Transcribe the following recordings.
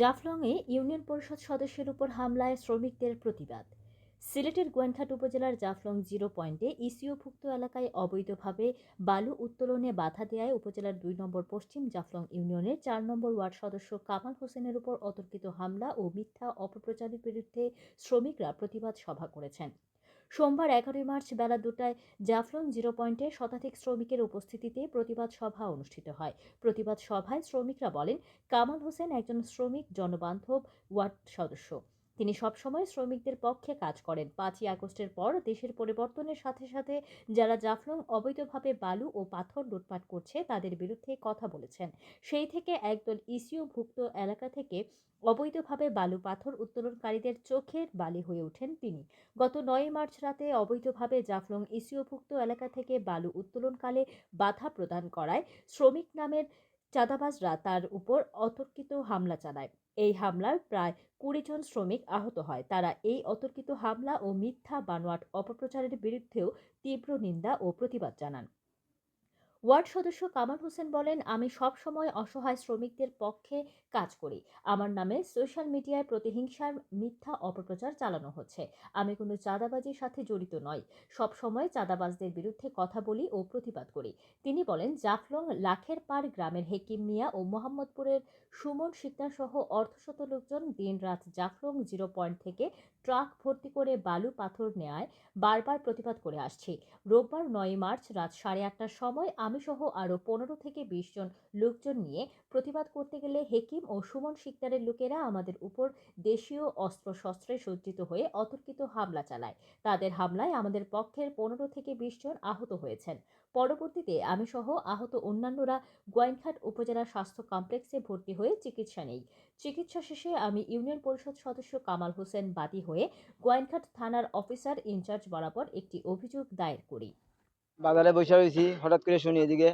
জাফলংয়ে union পরিষদ সদস্যের উপর হামলায় শ্রমিকদের প্রতিবাদ। সিলেটের গোয়েনঘাট উপজেলার জাফলং জিরো পয়েন্টে ইসিওভুক্ত এলাকায় অবৈধভাবে বালু উত্তোলনে বাধা দেয়ায় উপজেলার দুই নম্বর পশ্চিম জাফলং ইউনিয়নের চার নম্বর ওয়ার্ড সদস্য কামাল হোসেনের উপর অতর্কিত হামলা ও মিথ্যা অপপ্রচারের বিরুদ্ধে শ্রমিকরা প্রতিবাদ সভা করেছেন। সোমবার এগারোই মার্চ বেলা দুটায় জাফলং জিরো পয়েন্টে শতাধিক শ্রমিকের উপস্থিতিতে প্রতিবাদ সভা অনুষ্ঠিত হয়। প্রতিবাদ সভায় শ্রমিকরা বলেন, কামাল হোসেন একজন শ্রমিক, জনবান্ধব, ওয়ার্ড সদস্য। তিনি সবসময় শ্রমিকদের পক্ষে কাজ করেন। পাঁচই আগস্টের পর দেশের পরিবর্তনের সাথে সাথে যারা জাফলং অবৈধভাবে বালু ও পাথর লুটপাট করছে, তাদের বিরুদ্ধে কথা বলেছেন। সেই থেকে একদল ইসিওভুক্ত এলাকা থেকে অবৈধভাবে বালু পাথর উত্তোলনকারীদের চোখের বালি হয়ে ওঠেন তিনি। গত নয় মার্চ রাতে অবৈধভাবে জাফলং ইসিওভুক্ত এলাকা থেকে বালু উত্তোলনকালে বাধা প্রদান করায় শ্রমিক নামের চাঁদাবাজরা তার উপর অতর্কিত হামলা চালায়। এই হামলায় প্রায় কুড়ি জন শ্রমিক আহত হয়। তারা এই অতর্কিত হামলা ও মিথ্যা বানোয়াট অপপ্রচারের বিরুদ্ধেও তীব্র নিন্দা ও প্রতিবাদ জানান। ওয়ার্ড সদস্য কামাল হোসেন বলেন, আমি সব সময় অসহায় শ্রমিকদের পক্ষে কাজ করি। আমার নামে সোশ্যাল মিডিয়ায় প্রতিহিংসার, মিথ্যা অপপ্রচার চালানো হচ্ছে। আমি কোনো চাঁদাবাজির সাথে জড়িত নই। সব সময় চাঁদাবাজদের বিরুদ্ধে কথা বলি ও প্রতিবাদ করি। তিনি বলেন, জাফলং লাখের পার গ্রামের হেকিম মিয়া ও মোহাম্মদপুরের সুমন শিকদার সহ অর্ধশত লোকজন দিনরাত জাফলং জিরো পয়েন্ট থেকে ট্রাক ভর্তি করে বালু পাথর নেয়ায় বারবার প্রতিবাদ করে আসছি। রোববার নয় মার্চ রাত সাড়ে আটটার সময় আমি সহ আরও পনেরো থেকে বিশ জন লোকজন নিয়ে প্রতিবাদ করতে গেলে হেকিম ও সুমন শিকদারের লোকেরা আমাদের উপর দেশীয় অস্ত্রশস্ত্রে সজ্জিত হয়ে অতর্কিত হামলা চালায়। তাদের হামলায় আমাদের পক্ষের পনেরো থেকে বিশ জন আহত হয়েছেন। পরবর্তীতে আমি সহ আহত অন্যান্যরা গোয়াইনঘাট উপজেলা স্বাস্থ্য কমপ্লেক্সে ভর্তি হয়ে চিকিৎসা নেই। চিকিৎসা শেষে আমি ইউনিয়ন পরিষদ সদস্য কামাল হোসেন বাদী হয়ে গোয়াইনঘাট থানার অফিসার ইনচার্জ বরাবর একটি অভিযোগ দায়ের করি। বাজারে বসে রয়েছি হঠাৎ করে শুনি এদিকে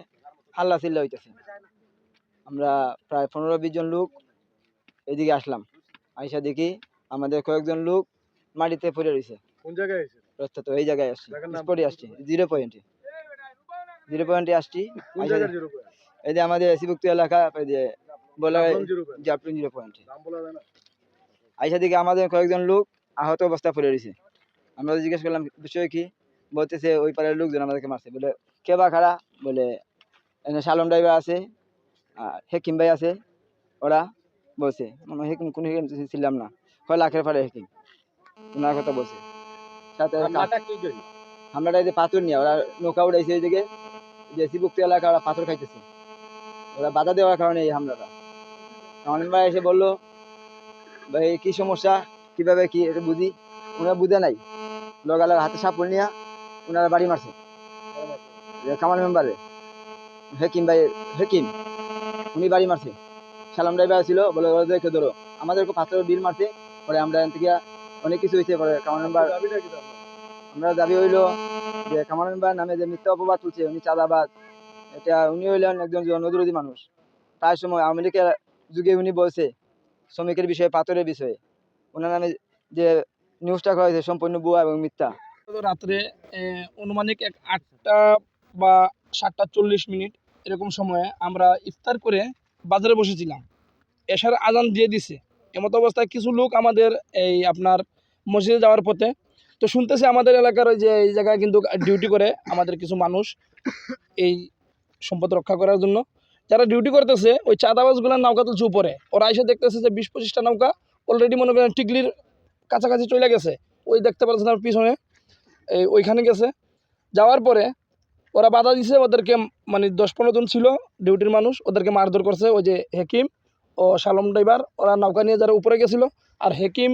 হাল্লা চিল্লা হইতেছে। আমরা প্রায় পনেরো বিশ জন লোক এদিকে আসলাম। আইসা দেখি আমাদের কয়েকজন লোক মাটিতে পড়ে রয়েছে কোন জায়গায় রাস্তা তো এই জায়গায় আসছি স্পটে আসছি জিরো পয়েন্টে। জিরো পয়েন্টে আসছি দেখি- এই যে আমাদের এসিভুক্ত এলাকা এই যে বলা জিরো পয়েন্ট। জাপটুন জিরো পয়েন্টে। আইসা দিকে আমাদের কয়েকজন লোক আহত অবস্থা পড়ে রয়েছে আমরা জিজ্ঞেস করলাম বিষয় কি? বলতেছে ওই পাড়ার লোকজন আমাদেরকে মারছে। বলে কে বা খারা বলে শালম ড্রাইভার আছে আর হেকিম ভাই আছে ওরা বলছে। আমরা হেকিম কোন হেকিম ছিলাম না। কয় লাখের পাড়ে হেকিম ওনার কথা বলছে। সাথে হামলাটা এই যে পাথর নিয়ে ওরা নৌকা উড়াইছে এইদিকে যে সিবুক্ত এলাকা ওরা পাথর খাইতেছে। ওরা বাধা দেওয়ার কারণে এই হামলাটা। অনিল ভাই এসে বলল ভাই কি সমস্যা? কীভাবে কি? এটা বুঝি? ওনারা বুঝে নাই। লগালগ হাতে সাপুর নিয়ে ওনারা বাড়ি মারছে। কামাল মেম্বারে। হেকিম ভাই হেকিম উনি বাড়ি মারছে। সালাম ড্রাইভার ছিল বলে ধরো। আমাদেরকে বিল মারছে। পরে আমরা এখান থেকে অনেক কিছু হয়েছে। পরে কামাল মেম্বার আমরা দাবি হইল যে কামাল মেম্বার নামে যে মিথ্যা অপবাদ তুলছে উনি চাঁদাবাদ এটা উনি হইলেন একজন জনদরদী মানুষ। তার সময় আওয়ামী লীগের যুগে উনি বলছে শ্রমিকের বিষয়ে পাথরের বিষয়ে। ওনার নামে যে নিউজটা করা হয়েছে সম্পূর্ণ বুয়া এবং মিথ্যা। রাত্রে অনুমানিক এক আটটা বা সাতটা চল্লিশ মিনিট এরকম সময়ে আমরা ইফতার করে বাজারে বসেছিলাম। এশার আজান দিয়ে দিছে। এমতো অবস্থায় কিছু লোক আমাদের এই আপনার মসজিদে যাওয়ার পথে, তো শুনতেছে আমাদের এলাকার ওই যে এই জায়গায় কিন্তু ডিউটি করে আমাদের কিছু মানুষ এই সম্পদ রক্ষা করার জন্য। যারা ডিউটি করতেছে, ওই চাঁদাবাজগুলোর নৌকা তুলছে উপরে ওরা এসে দেখতেছে যে বিশ পঁচিশটা নৌকা অলরেডি মনে করেন টিকলির কাছাকাছি চলে গেছে। ওই দেখতে পাচ্ছেন পিছনে এই ওইখানে গেছে। যাওয়ার পরে ওরা বাধা দিছে, ওদেরকে মানে দশ পনেরো জন ছিল ডিউটির মানুষ, ওদেরকে মারধর করছে ওই যে হেকিম ও শালম ড্রাইভার। ওরা নৌকা নিয়ে যারা উপরে গেছিল আর হেকিম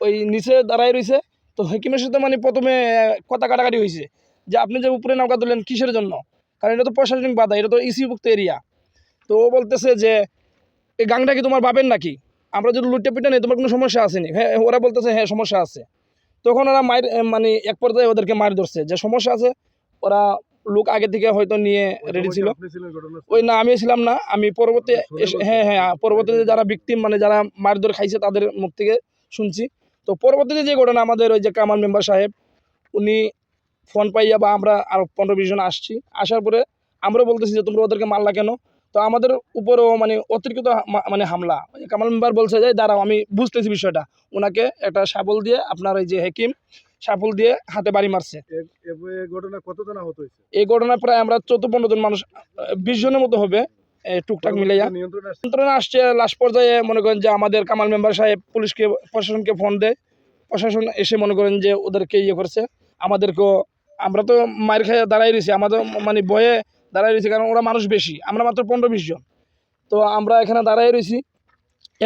ওই নিচে দাঁড়াই রয়েছে, তো হেকিমের সাথে মানে প্রথমে কথা কাটাকাটি হয়েছে যে আপনি যে উপরে নৌকা তুললেন কিসের জন্য? কারণ এটা তো প্রশাসনিক বাধা, এটা তো ইসিভুক্ত এরিয়া। তো ও বলতেছে যে, এই গাংটা কি তোমার বাপের নাকি? আমরা যদি লুটে পিটে নেই, তোমার কোনো সমস্যা আসেনি হ্যাঁ ওরা বলতেছে হ্যাঁ সমস্যা আছে। তখন ওরা মায়ের মানে এক পর্যায়ে ওদেরকে মার ধরছে। যে সমস্যা আছে ওরা লোক আগে থেকে হয়তো নিয়ে রেডি ছিল। ওই না আমি ছিলাম না। আমি পরবর্তী এসে- হ্যাঁ হ্যাঁ পরবর্তীতে যারা ভিকটিম মানে যারা মার মারধর খাইছে তাদের মুখ থেকে শুনছি। তো পরবর্তীতে যে ঘটনা আমাদের ওই যে কামাল মেম্বার সাহেব উনি ফোন পাইয়া বা আমরা আরও পনেরো বিশ জন আসছি। আসার পরে আমরা বলতেছি যে তোমরা ওদেরকে মারলা কেন? তো আমাদের উপরও মানে অতিরিক্ত মানে হামলা। কামাল মেম্বার বলছে যে দাঁড়াও আমি বুঝতেছি বিষয়টা। ওনাকে একটা সাবল দিয়ে আপনার ওই যে হেকিম সাবল দিয়ে হাতে বাড়ি মারছে। ঘটনা এই ঘটনায় প্রায় আমরা চোদ্দ পনেরো জন মানুষ বিশ জনের মতো হবে টুকটাক মিলাইয়া। নিয়ন্ত্রণে আসছে। লাস্ট পর্যায়ে মনে করেন যে আমাদের কামাল মেম্বার সাহেব পুলিশকে প্রশাসনকে ফোন দেয়। প্রশাসন এসে মনে করেন যে ওদেরকে ইয়ে করছে। আমাদেরকেও আমরা তো মায়ের খেয়ে দাঁড়াই রয়েছি। আমাদের মানে ভয়ে দাঁড়াই রয়েছি, কারণ ওরা মানুষ বেশি। আমরা মাত্র পনেরো, বিশ জন। তো আমরা এখানে দাঁড়াই রয়েছি।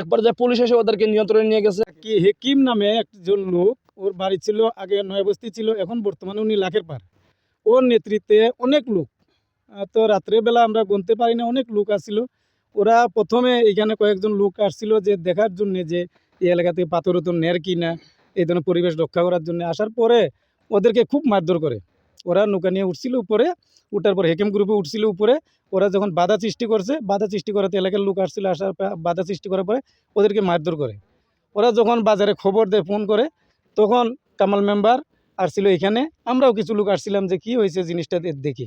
একবার যে পুলিশ এসে ওদেরকে নিয়ন্ত্রণে নিয়ে গেছে। কি হেকিম নামে একজন লোক, ওর বাড়ি ছিল, আগে নয় বস্তি ছিল, এখন বর্তমানে উনি লাখের পার। ওর নেতৃত্বে অনেক লোক তো রাত্রেবেলা আমরা গুনতে পারি না, অনেক লোক আসছিল। ওরা প্রথমে এখানে কয়েকজন লোক আসছিল যে দেখার জন্য যে এই এলাকাতে পাথর উত্তর নের কি না, এই ধরনের পরিবেশ রক্ষা করার জন্য। আসার পরে ওদেরকে খুব মারধর করে। ওরা নৌকা নিয়ে উঠছিল উপরে উঠার পর হেকিম গ্রুপে উঠছিল উপরে, ওরা যখন বাধা সৃষ্টি করছে, বাধা সৃষ্টি করাতে এলাকার লোক আসছিল, আসার বাধা সৃষ্টি করার পরে ওদেরকে মারধর করে। ওরা যখন বাজারে খবর দেয়, ফোন করে, তখন কামাল মেম্বার আসছিল এখানে। আমরাও কিছু লোক আসছিলাম যে কি হয়েছে জিনিসটা দেখি।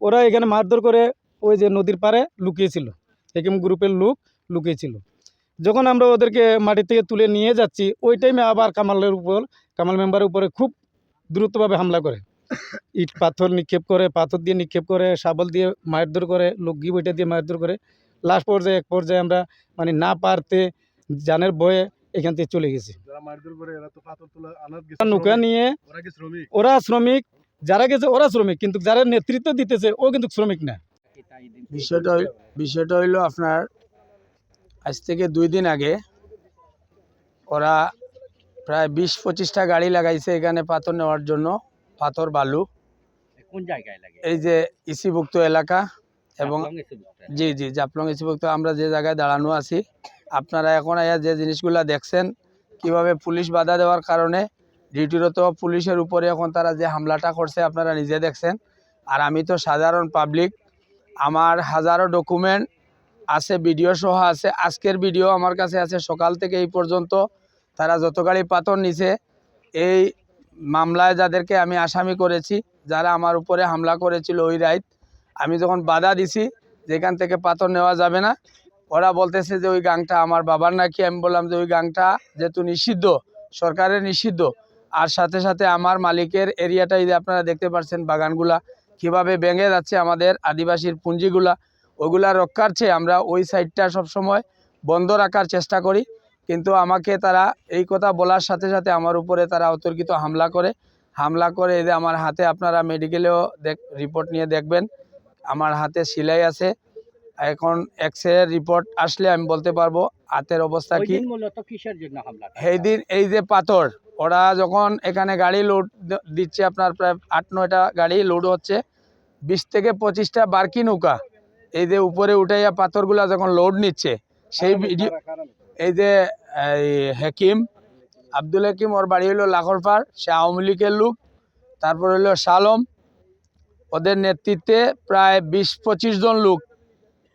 ওরা এখানে মারধর করে ওই যে নদীর পাড়ে লুকিয়েছিল। হেকিম গ্রুপের লোক লুকিয়েছিল। যখন আমরা ওদেরকে মাটি থেকে তুলে নিয়ে যাচ্ছি, ওই টাইমে আবার কামালের উপর, কামাল মেম্বারের উপরে খুব দ্রুতভাবে হামলা করে। ইট পাথর নিক্ষেপ করে পাথর দিয়ে নিক্ষেপ করে শাবল দিয়ে মারধর করে লগ্গি বইটা দিয়ে মারধর করে। লাস্ট পর্যায়ে এক পর্যায়ে আমরা মানে না পারতে জানের বয়ে এখান থেকে চলে গেছি। যারা মারধর করে এরা তো পাথর তোলা আনার আর নৌকা নিয়ে ওরা শ্রমিক? যারা গেছে ওরা শ্রমিক কিন্তু যারা নেতৃত্ব দিতেছে ও কিন্তু শ্রমিক না। বিষয়টা বিষয়টা হইল আপনার আজ থেকে দুই দিন আগে ওরা প্রায় বিশ পঁচিশটা গাড়ি লাগাইছে এখানে পাথর নেওয়ার জন্য। পাথর বালু কোন জায়গায় লাগে এই যে ইসিভুক্ত এলাকা এবং। জি জি জাফলং ইসিভুক্ত আমরা যে জায়গায় দাঁড়ানো আছি আপনারা এখন আয়া যে জিনিসগুলা দেখছেন কীভাবে পুলিশ বাধা দেওয়ার কারণে ডিউটিরত পুলিশের উপরে এখন তারা যে হামলাটা করছে আপনারা নিজে দেখছেন আর আমি তো সাধারণ পাবলিক আমার হাজারো ডকুমেন্ট আছে ভিডিও সহ আছে আজকের ভিডিও আমার কাছে আছে সকাল থেকে এই পর্যন্ত তারা যত গাড়ি পাথর নিছে এই মামলায় যাদেরকে আমি আসামি করেছি, যারা আমার উপরে হামলা করেছিল ওই রাইত, আমি যখন বাধা দিছি, যেখান থেকে পাথর নেওয়া যাবে না, ওরা বলতেছে যে ওই গাংটা আমার বাবার নাকি, আমি বললাম যে ওই গাংটা যেহেতু নিষিদ্ধ, সরকারের নিষিদ্ধ, আর সাথে সাথে আমার মালিকের এরিয়াটাই যে আপনারা দেখতে পাচ্ছেন বাগানগুলা, কীভাবে ভেঙে যাচ্ছে আমাদের আদিবাসীর পুঞ্জিগুলা ওগুলা রক্ষার চেয়ে আমরা ওই সাইডটা সবসময় বন্ধ রাখার চেষ্টা করি। কিন্তু আমাকে তারা এই কথা বলার সাথে সাথে আমার উপরে তারা অতর্কিত হামলা করে। হামলা করে এই যে আমার হাতে আপনারা মেডিকেলেও দেখ রিপোর্ট নিয়ে দেখবেন। আমার হাতে সিলাই আছে। এখন এক্স রে রিপোর্ট আসলে আমি বলতে পারব হাতের অবস্থা কি? সেই দিন এই যে পাথর ওরা যখন এখানে গাড়ি লোড দিচ্ছে আপনার প্রায় আট নয়টা গাড়ি লোড হচ্ছে। বিশ থেকে পঁচিশটা বারকি নৌকা। এই যে উপরে উঠাইয়া পাথরগুলা যখন লোড নিচ্ছে সেই ভিডিও এই যে হেকিম, আব্দুল হাকিম, ওর বাড়ি হলো লাখরপার সে আওয়ামী লীগের লোক। তারপর হলো শালম। ওদের নেতৃত্বে প্রায় বিশ পঁচিশ জন লোক।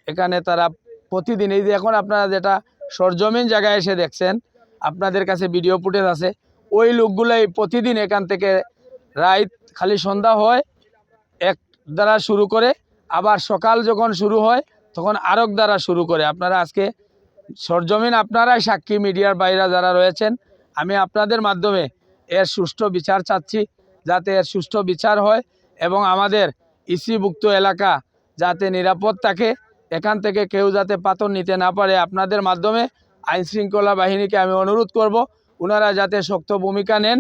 এখানে তারা প্রতিদিন, এই যে এখন আপনারা যেটা সরজমিন জায়গায় এসে দেখছেন, আপনাদের কাছে ভিডিও ফুটেজ আছে। ওই লোকগুলাই প্রতিদিন এখান থেকে রাত খালি সন্ধ্যা হয়, এক দ্বারা শুরু করে, আবার সকাল যখন শুরু হয়, তখন আরক দ্বারা শুরু করে। আপনারা আজকে সরজমিন আপনারাই সাক্ষী মিডিয়ার বাইরা যারা রয়েছেন, আমি আপনাদের মাধ্যমে এর সুষ্ঠু বিচার চাচ্ছি, যাতে এর সুষ্ঠু বিচার হয় এবং আমাদের ইসিভুক্ত এলাকা যাতে নিরাপদ থাকে। এখান থেকে কেউ যাতে পাথর নিতে না পারে, আপনাদের মাধ্যমে আইনশৃঙ্খলা বাহিনীকে আমি অনুরোধ করব ওনারা যাতে শক্ত ভূমিকা নেন।